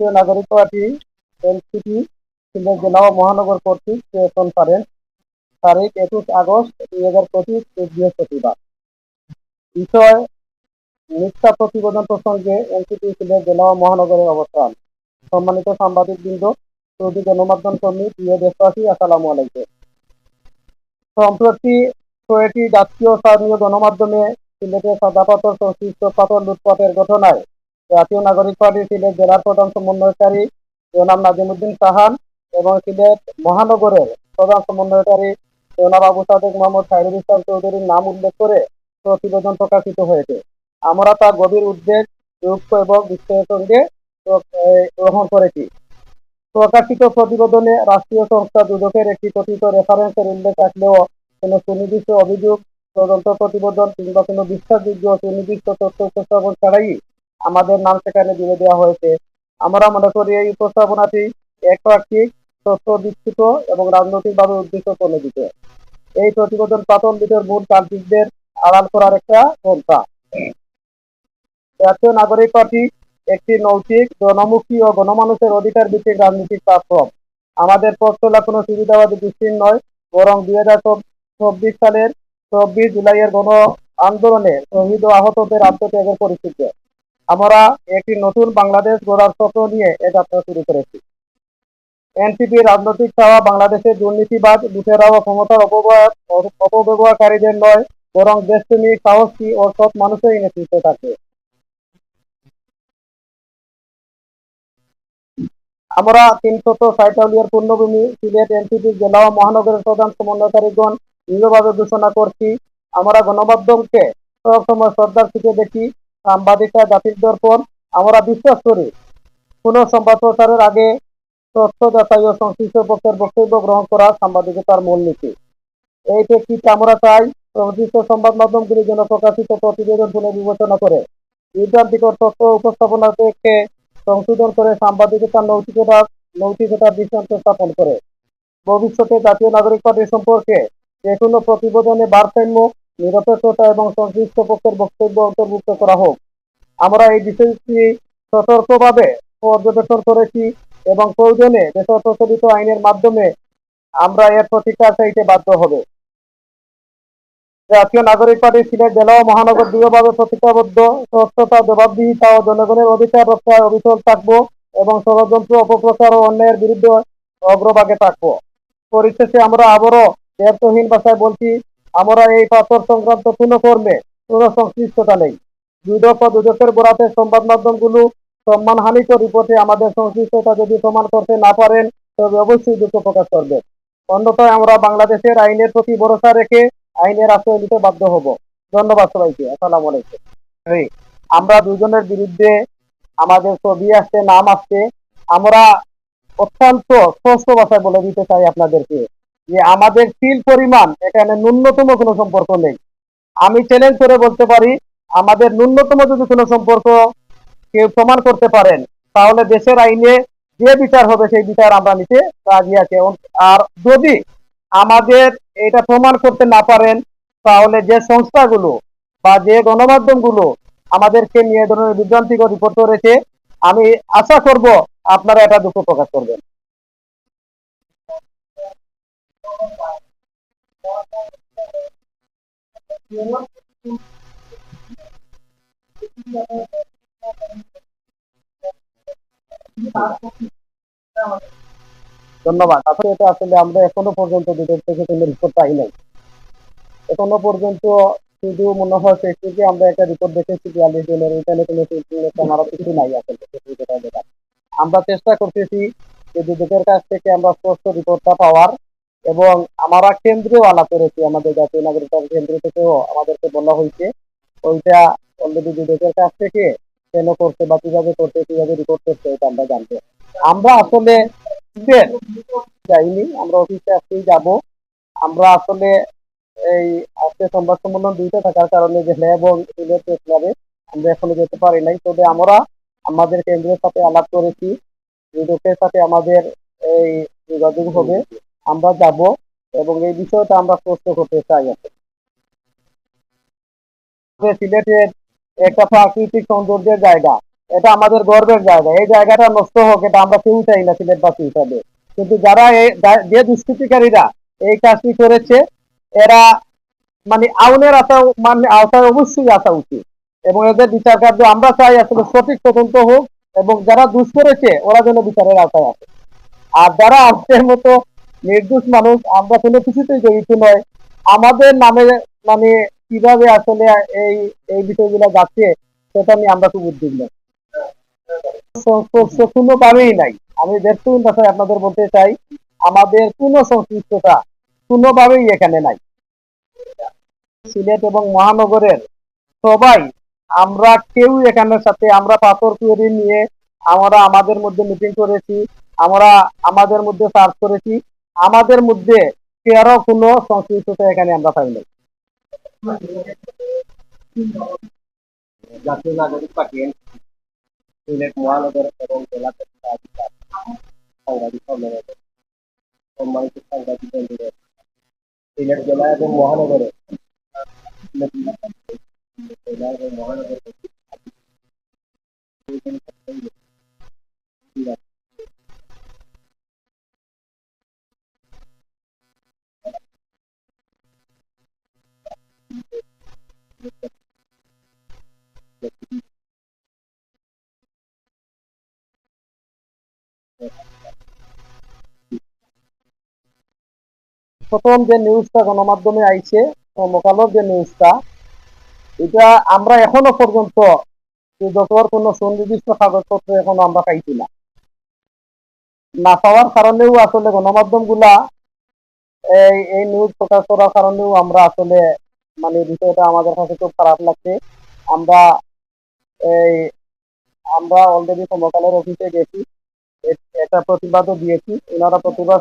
রাষ্ট্রীয় নাগরিক party, NCP, Sylhet জেলা ও মহানগর কর্তৃক প্রেস কনফারেন্স তারিখ একুশ আগস্ট দুই হাজার পঁচিশ বৃহস্পতিবার। বিষয় মিথ্যা প্রতিবেদন প্রসঙ্গে এনসিপি, সিলেট জেলা ও মহানগরের অবস্থান। সম্মানিত সাংবাদিক বৃন্দ সৌদি গণমাধ্যম কর্মী, প্রিয় দেশবাসী, আসসালামু আলাইকুম। সম্প্রতি কয়েকটি জাতীয় স্থানীয় গণমাধ্যমে সিলেটে সাদা সংশ্লিষ্ট পাথর লুটপাটের ঘটনায় জাতীয় নাগরিক পার্টি সিলেট জেলার প্রধান সমন্বয়কারী জনাব নাজিমুদ্দিন সাহান এবং সিলেট মহানগরের প্রধান সমন্বয়কারী জনাব আবু সাদেক মোহাম্মদ সাইরুল ইসলাম চৌধুরীর নাম উল্লেখ করে প্রতিবেদন প্রকাশিত হয়েছে। আমরা তা গভীর উদ্বেগ, দুঃখ এবং সঙ্গে গ্রহণ করেছি। প্রকাশিত প্রতিবেদনে রাষ্ট্রীয় সংস্থা দুদকের একটি কথিত রেফারেন্সের উল্লেখ থাকলেও কোনো সুনির্দিষ্ট অভিযোগ, তদন্ত প্রতিবেদন কিংবা কোনো বিশ্বাসযোগ্য সুনির্দিষ্ট তথ্য উপস্থাপন ছাড়াই আমাদের নাম সেখানে দিয়ে দেওয়া হয়েছে। আমরা মনে করি এই উপস্থাপনাটি একপাক্ষিক, তথ্য বিস্তৃত এবং রাজনৈতিকভাবে উদ্দেশ্য প্রণোদিত এই প্রতিবেদন লিটের মূল কাল্পিকদের আড়াল করার একটা পন্থা। জাতীয় নাগরিক পার্টি একটি নৈতিক, জনমুখী ও গণমানুষের অধিকার ভিত্তিক রাজনৈতিক প্ল্যাটফর্ম। আমাদের পথ চলা কোনো সুবিধাবাদী দৃষ্টির নয়, বরং দুই হাজার চব্বিশ সালের চব্বিশ জুলাইয়ের গণ আন্দোলনে শহীদ ও আহতদের আত্মত্যাগের পরিস্থিতি। আমরা একটি নতুন বাংলাদেশ গড়ার স্বপ্ন নিয়ে এ যাত্রা শুরু করেছি। এনসিপি রাজনৈতিক চাওয়া বাংলাদেশের দুর্নীতিবাদ লুটেরা ও ক্ষমতার অপব্যয় অপব্যবহারকারীদের নয়, বরং দেশপ্রেমিক সাহসী ও সৎ মানুষেরই নেতৃত্বে থাকে। আমরা তিনশত সাঁইতালিয়ার পূর্ণভূমি, সিলেট, এনসিপি, জেলা ও মহানগরের প্রধান সমন্বয়কারীগণ দৃঢ়ভাবে ঘোষণা করছি। আমরা গণমাধ্যমকে সবসময় শ্রদ্ধার চোখে দেখি। সাংবাদিকতা জাতির দর্পণ, আমরা বিশ্বাস করি। কোনো সংবাদ প্রচারের আগে তথ্য যাচাই ও সংশ্লিষ্ট পক্ষের বক্তব্য গ্রহণ করা সাংবাদিকতার মূলনীতি এই প্রেক্ষিতে আমরা চাই, সংশ্লিষ্ট সংবাদ মাধ্যমগুলি যেন প্রকাশিত প্রতিবেদন পুনর্বিবেচনা করে। বিভ্রান্তিকর তথ্য উপস্থাপনাকে সংশোধন করে সাংবাদিকতার নৈতিকতা নৈতিকতার দৃষ্টান্ত স্থাপন করে। ভবিষ্যতে জাতীয় নাগরিক পার্টি সম্পর্কে যে কোনো প্রতিবেদনে ভারসাম্য নিরপেক্ষতা এবং সংশ্লিষ্ট পক্ষের বক্তব্য অন্তর্ভুক্ত করা হোক। আমরা এই বিষয়টি সতর্কভাবে পর্যবেক্ষণ করেছি এবং প্রয়োজনে দেশের প্রচলিত আইনের মাধ্যমে আমরা এর প্রতিকার চাইতে বাধ্য হবে। জাতীয় নাগরিক পার্টি, সিলেট জেলা ও মহানগর দৃঢ়ভাবে প্রতিজ্ঞাবদ্ধ, স্বচ্ছতা, জবাবদিহিতা ও জনগণের অধিকার রক্ষায় অবিচল থাকব এবং ষড়যন্ত্র, অপপ্রচার ও অন্যায়ের বিরুদ্ধে অগ্রভাগে থাকব। পরিশেষে আমরা আবারও ব্যর্থহীন ভাষায় বলছি আমরা এই পাথর সংক্রান্ত কোনো কর্মে কোনো সংশ্লিষ্টতা নেই। দুদক ও দুদকের বরাতে সংবাদ মাধ্যমগুলো সম্মানহানিত রিপোর্টে আমাদের সংশ্লিষ্টতা যদি প্রমাণ করতে না পারেন, তবে অবশ্যই দুঃখ প্রকাশ করবে অন্যথায় আমরা বাংলাদেশের আইনের প্রতি ভরসা রেখে আইনের আশ্রয় নিতে বাধ্য হব। ধন্যবাদ সবাইকে। আসসালামু আলাইকুম। আমরা দুজনের বিরুদ্ধে আমাদের ছবি আসছে, নাম আসছে। আমরা অত্যন্ত স্পষ্ট ভাষায় বলে দিতে চাই আপনাদেরকে। যে আমাদের ফিল পরিমাণ এখানে ন্যূনতম কোনো সম্পর্ক নেই। আমি চ্যালেঞ্জ করে বলতে পারি, আমাদের ন্যূনতম যদি কোনো সম্পর্ক কেউ প্রমাণ করতে পারেন, তাহলে দেশের আইনে যে বিচার হবে সেই বিচার আমরা নিতে রাজি আছি। আর যদি আমাদের এটা প্রমাণ করতে না পারেন, তাহলে যে সংস্থাগুলো বা যে গণমাধ্যমগুলো আমাদেরকে নিয়ে ধরনের বিভ্রান্তিকর রিপোর্ট করেছে, আমি আশা করব আপনারা এটা দুঃখ প্রকাশ করবেন। ধন্যবাদ। আসলে এটা আসলে আমরা এখনও পর্যন্ত দুটোর থেকে কোনো রিপোর্ট পাই নাই। এখনও পর্যন্ত শুধু মনে হয় ফেসবুকে আমরা একটা রিপোর্ট দেখেছি বিয়াল্লিশ জনের ওইখানে কোনো আরও কিছু নাই আসলে। আমরা চেষ্টা করতেছি যে দুদকের কাছ থেকে আমরা স্পষ্ট রিপোর্টটা পাওয়ার। এবং আমরা কেন্দ্রেও আলাপ করেছি, আমাদের জাতীয় নাগরিক কেন্দ্র থেকেও আমাদেরকে বলা হয়েছে, ওইটা অলরেডি দুদকের কাছ থেকে কেন করছে বা কীভাবে করছে, কীভাবে রিপোর্ট করছে, এটা আমরা জানতে আমরা আসলে যাইনি, আমরা অফিসে আজকেই যাব। আমরা আসলে এই আজকে সংবাদ সম্মেলন দুইটা থাকার কারণে যে ল্যাব এবং সিলেট ক্লাবে আমরা এখনও যেতে পারি নাই। তবে আমরা আমাদের কেন্দ্রের সাথে আলাপ করেছি দুদকের সাথে আমাদের এই যোগাযোগ হবে। আমরা যাব এবং এই বিষয়টা আমরা স্পষ্ট করতে চাই সিলেটের একটা প্রাকৃতিক সৌন্দর্যের জায়গা। এটা আমাদের গর্বের জায়গা। এই জায়গাটা নষ্ট হোক, এটা আমরা কেউ চাই না সিলেটবাসী হিসাবে। কিন্তু যারা যে দুষ্কৃতিকারীরা এই কাজটি করেছে, এরা মানে আউনের আশা মানে আওতায় অবশ্যই আসা উচিত। এবং এদের বিচার কার্য আমরা চাই আসলে সঠিক তদন্ত হোক এবং যারা দুষ করেছে, ওরা যেন বিচারের আওতায় আসে। আর যারা আজকের মতো নির্দোষ মানুষ আমরা কোনো কিছুতেই জড়িত নয়। আমাদের নামে মানে কীভাবে আসলে এই এই বিষয়গুলো যাচ্ছে, সেটা নিয়ে আমরা খুব উদ্বিগ্ন। কোনোভাবেই নাই। আমি দেড়শোর ভাষায় আপনাদের বলতে চাই, আমাদের কোনো সংশ্লিষ্টতা কোনোভাবেই এখানে নাই। সিলেট এবং মহানগরের সবাই, আমরা কেউ এখানের সাথে, আমরা পাথর তৈরি নিয়ে আমরা আমাদের মধ্যে মিটিং করেছি, আমরা আমাদের মধ্যে সার্চ করেছি আমাদের মধ্যে কারও কোনো সংশ্লিষ্টতা এখানে আমরা পাইনি জাতীয় নাগরিক পার্টি মহানগর মহানগর প্রথম যে নিউজটা গণমাধ্যমে আইছে মোকালোর যে নিউজটা, এটা আমরা এখনও পর্যন্ত যতর কোনো সুনির্দিষ্ট কাগজপত্র এখনও আমরা পাইছি না। না পাওয়ার কারণেও আসলে গণমাধ্যমগুলা এই এই নিউজ প্রকাশ করার কারণেও আমরা আসলে মানে বিষয়টা আমাদের কাছে খুব খারাপ লাগছে। আমরা এই, আমরা অলরেডি সমকালের অফিসে গেছি এটা প্রতিবাদও দিয়েছি। ওনারা প্রতিবাদ